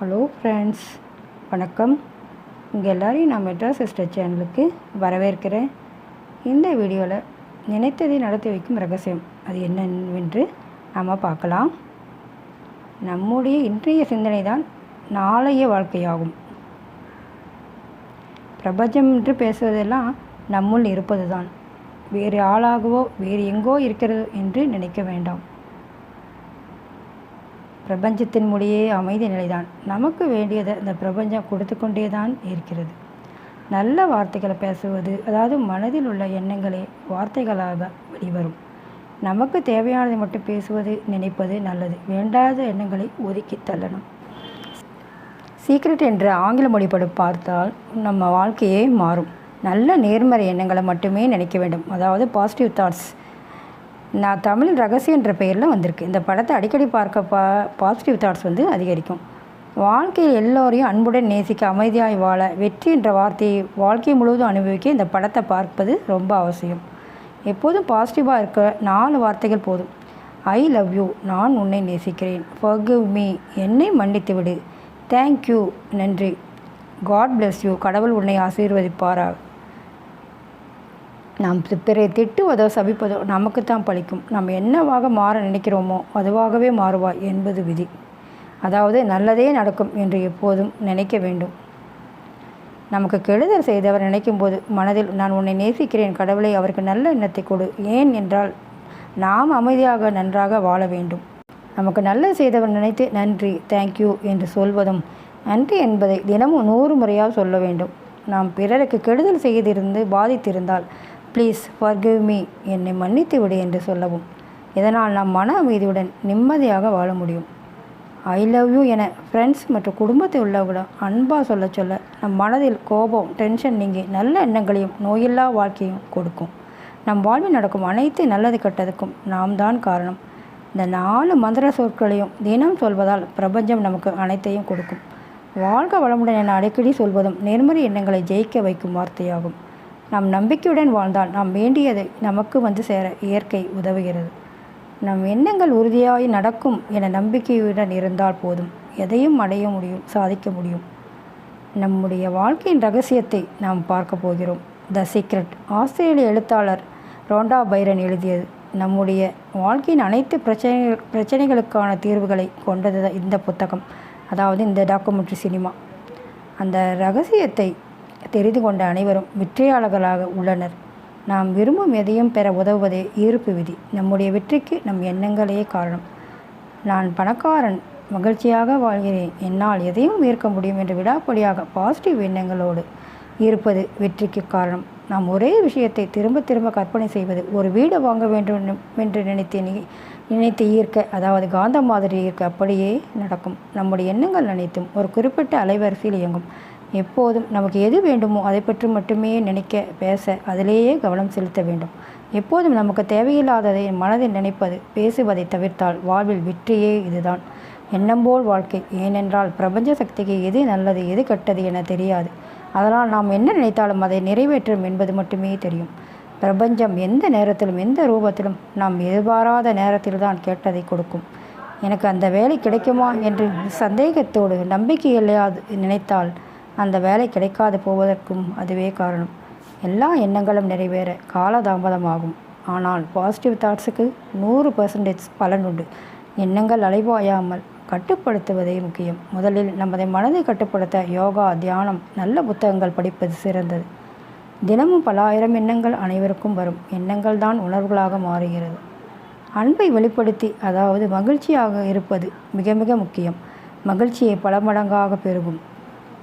Hello friends வணக்கம். உங்கள் எல்லோரையும் நான் மெட்ராஸ் சிஸ்டர் சேனலுக்கு வரவேற்கிறேன். இந்த வீடியோவில் நினைத்ததை நடத்தி வைக்கும் ரகசியம் அது என்னவென்று நாம் பார்க்கலாம். நம்முடைய இன்றைய சிந்தனை தான் நாளைய வாழ்க்கையாகும். பிரபஞ்சம் என்று பேசுவதெல்லாம் நம்முள் இருப்பது தான் வேறு ஆளாகவோ வேறு எங்கோ இருக்கிறது என்று நினைக்க வேண்டாம். பிரபஞ்சத்தின் மொழியே அமைதி நிலைதான். நமக்கு வேண்டியதை இந்த பிரபஞ்சம் கொடுத்து கொண்டே தான் இருக்கிறது. நல்ல வார்த்தைகளை பேசுவது அதாவது மனதில் உள்ள எண்ணங்களே வார்த்தைகளாக வெளிவரும். நமக்கு தேவையானதை மட்டும் பேசுவது நினைப்பது நல்லது. வேண்டாத எண்ணங்களை ஒதுக்கி தள்ளணும். சீக்ரெட் என்ற ஆங்கில மொழிப்படு பார்த்தால் நம்ம வாழ்க்கையே மாறும். நல்ல நேர்மறை எண்ணங்களை மட்டுமே நினைக்க வேண்டும். அதாவது பாசிட்டிவ் தாட்ஸ் நான் தமிழ் ரகசியம் என்ற பெயரில் வந்திருக்கு. இந்த படத்தை அடிக்கடி பார்க்க பா பாசிட்டிவ் தாட்ஸ் வந்து அதிகரிக்கும். வாழ்க்கையில் எல்லோரையும் அன்புடன் நேசிக்க அமைதியாய் வாழ வெற்றி என்ற வார்த்தையை வாழ்க்கை முழுவதும் அனுபவிக்க இந்த படத்தை பார்ப்பது ரொம்ப அவசியம். எப்போதும் பாசிட்டிவாக இருக்க நாலு வார்த்தைகள் போதும். ஐ லவ் யூ நான் உன்னை நேசிக்கிறேன். ஃபர்கிவ் மீ என்னை மன்னித்து விடு. தேங்க்யூ நன்றி. காட் பிளஸ் யூ கடவுள் உன்னை ஆசீர்வதிப்பாராக. நாம் பிறரை திட்டுவதோ சபிப்பதோ நமக்கு தான் பழிக்கும். நம்ம என்னவாக மாற நினைக்கிறோமோ அதுவாகவே மாறுவாய் என்பது விதி. அதாவது நல்லதே நடக்கும் என்று எப்போதும் நினைக்க வேண்டும். நமக்கு கெடுதல் செய்தவர் நினைக்கும் போது மனதில் நான் உன்னை நேசிக்கிறேன் கடவுளை அவருக்கு நல்ல எண்ணத்தை கொடு. ஏன் என்றால் நாம் அமைதியாக நன்றாக வாழ வேண்டும். நமக்கு நல்லது செய்தவர் நினைத்து நன்றி தேங்க்யூ என்று சொல்வதும் நன்றி என்பதை தினமும் நூறு முறையாக சொல்ல வேண்டும். நாம் பிறருக்கு கெடுதல் செய்திருந்து பாதித்திருந்தால் ப்ளீஸ் ஃபர்கிவ் மீ என்னை மன்னித்து விடு என்று சொல்லவும். இதனால் நாம் மன அமைதியுடன் நிம்மதியாக வாழ முடியும். ஐ லவ் யூ என ஃப்ரெண்ட்ஸ் மற்றும் குடும்பத்தில் உள்ளவர்களிடம் அன்பாக சொல்ல சொல்ல நம் மனதில் கோபம் டென்ஷன் நீங்கி நல்ல எண்ணங்களையும் நோயில்லா வாழ்க்கையும் கொடுக்கும். நம் வாழ்வில் நடக்கும் அனைத்து நல்லது கெட்டதுக்கும் நாம் தான் காரணம். இந்த நாலு மந்திர சொற்களையும் தினம் சொல்வதால் பிரபஞ்சம் நமக்கு அனைத்தையும் கொடுக்கும். வாழ்க வளமுடன் என அடிக்கடி சொல்வதும் நேர்மறை எண்ணங்களை ஜெயிக்க வைக்கும் வார்த்தையாகும். நாம் நம்பிக்கையுடன் வாழ்ந்தால் நாம் வேண்டியதை நமக்கு வந்து சேர இயற்கை உதவுகிறது. நம் எண்ணங்கள் உறுதியாய் நடக்கும் என நம்பிக்கையுடன் இருந்தால் போதும். எதையும் அடைய முடியும் சாதிக்க முடியும். நம்முடைய வாழ்க்கையின் ரகசியத்தை நாம் பார்க்க போகிறோம். த சீக்ரெட் ஆஸ்திரேலிய எழுத்தாளர் ரோண்டா பைரன் எழுதியது. நம்முடைய வாழ்க்கையின் அனைத்து பிரச்சனை பிரச்சனைகளுக்கான தீர்வுகளை கொண்டது இந்த புத்தகம் அதாவது இந்த டாக்குமெண்ட்ரி சினிமா அந்த ரகசியத்தை தெரிந்து கொண்ட அனைவரும் வெற்றியாளர்களாக உள்ளனர். நாம் விரும்பும் எதையும் பெற உதவுவதே ஈர்ப்பு விதி. நம்முடைய வெற்றிக்கு நம் எண்ணங்களே காரணம். நான் பணக்காரன் மகிழ்ச்சியாக வாழ்கிறேன். என்னால் எதையும் ஈர்க்க முடியும் என்று விடாப்படியாக பாசிட்டிவ் எண்ணங்களோடு இருப்பது வெற்றிக்கு காரணம். நாம் ஒரே விஷயத்தை திரும்ப திரும்ப கற்பனை செய்வது ஒரு வீடு வாங்க வேண்டும் என்று நினைத்து நினைத்து ஈர்க்க அதாவது காந்த மாதிரி ஈர்க்க அப்படியே நடக்கும். நம்முடைய எண்ணங்கள் அனைத்தும் ஒரு குறிப்பிட்ட அலைவரிசையில் இயங்கும். எப்போதும் நமக்கு எது வேண்டுமோ அதை பற்றி மட்டுமே நினைக்க பேச அதிலேயே கவனம் செலுத்த வேண்டும். எப்போதும் நமக்கு தேவையில்லாததை மனதில் நினைப்பது பேசுவதை தவிர்த்தால் வாழ்வில் வெற்றியே இதுதான். எண்ணம்போல் வாழ்க்கை ஏனென்றால் பிரபஞ்ச சக்திக்கு எது நல்லது எது கெட்டது என தெரியாது. அதனால் நாம் என்ன நினைத்தாலும் அதை நிறைவேற்றும் என்பது மட்டுமே தெரியும். பிரபஞ்சம் எந்த நேரத்திலும் எந்த ரூபத்திலும் நாம் எதிர்பாராத நேரத்தில் தான் கேட்டதை கொடுக்கும். எனக்கு அந்த வேலை கிடைக்குமா என்று சந்தேகத்தோடு நம்பிக்கை இல்லையாது நினைத்தால் அந்த வேலை கிடைக்காது போவதற்கும் அதுவே காரணம். எல்லா எண்ணங்களும் நிறைவேற காலதாமதமாகும். ஆனால் பாசிட்டிவ் தாட்ஸுக்கு நூறு பர்சன்டேஜ் பலன் உண்டு. எண்ணங்கள் அலைவாயாமல் கட்டுப்படுத்துவதே முக்கியம். முதலில் நமது மனதை கட்டுப்படுத்த யோகா தியானம் நல்ல புத்தகங்கள் படிப்பது சிறந்தது. தினமும் பல ஆயிரம் எண்ணங்கள் அனைவருக்கும் வரும். எண்ணங்கள் தான் உணர்வுகளாக மாறுகிறது. அன்பை வெளிப்படுத்தி அதாவது மகிழ்ச்சியாக இருப்பது மிக மிக முக்கியம். மகிழ்ச்சியை பல மடங்காக பெருகும்.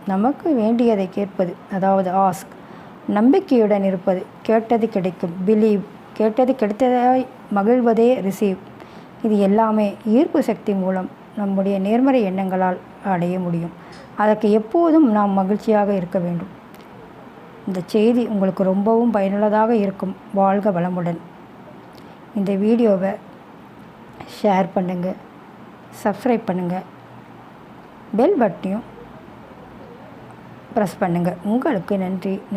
நமக்கு வேண்டியதை கேட்பது அதாவது ஆஸ்க் நம்பிக்கையுடன் இருப்பது கேட்டது கிடைக்கும் பிலீவ் கேட்டது கிடைத்ததாய் மகிழ்வதே ரிசீவ் இது எல்லாமே ஈர்ப்பு சக்தி மூலம் நம்முடைய நேர்மறை எண்ணங்களால் அடைய முடியும். அதற்கு எப்போதும் நாம் மகிழ்ச்சியாக இருக்க வேண்டும். இந்த செய்தி உங்களுக்கு ரொம்பவும் பயனுள்ளதாக இருக்கும். வாழ்க வளமுடன். இந்த வீடியோவை ஷேர் பண்ணுங்கள் சப்ஸ்கிரைப் பண்ணுங்கள் பெல் பட்டனையும் ப்ரெஸ் பண்ணுங்கள் உங்களுக்கு நன்றி.